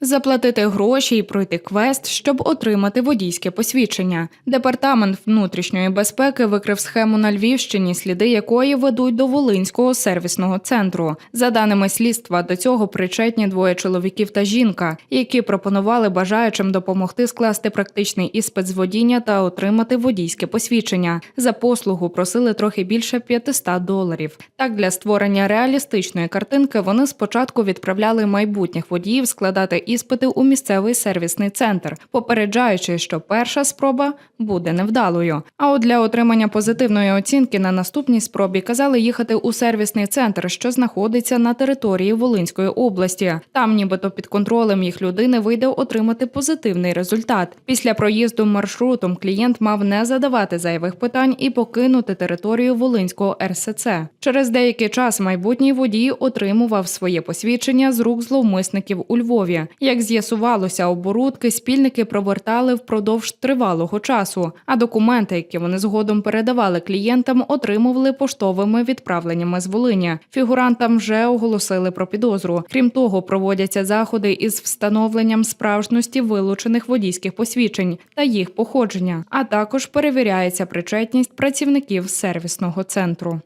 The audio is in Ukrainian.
заплатити гроші і пройти квест, щоб отримати водійське посвідчення. Департамент внутрішньої безпеки викрив схему на Львівщині, сліди якої ведуть до Волинського сервісного центру. За даними слідства, до цього причетні двоє чоловіків та жінка, які пропонували бажаючим допомогти скласти практичний іспит з водіння та отримати водійське посвідчення. За послугу просили трохи більше 500 доларів. Так, для створення реалістичної картинки вони спочатку відправляли майбутніх водіїв складати іспити у місцевий сервісний центр, попереджаючи, що перша спроба буде невдалою. А от для отримання позитивної оцінки на наступній спробі казали їхати у сервісний центр, що знаходиться на території Волинської області. Там, нібито під контролем їх людини, вийде отримати позитивний результат. Після проїзду маршрутом клієнт мав не задавати зайвих питань і покинути територію Волинського РСЦ. Через деякий час майбутній водій отримував своє посвідчення з рук зловмисників у Львові. Як з'ясувалося, оборудки спільники провертали впродовж тривалого часу, а документи, які вони згодом передавали клієнтам, отримували поштовими відправленнями з Волині. Фігурантам вже оголосили про підозру. Крім того, проводяться заходи із встановленням справжності вилучених водійських посвідчень та їх походження, а також перевіряється причетність працівників сервісного центру.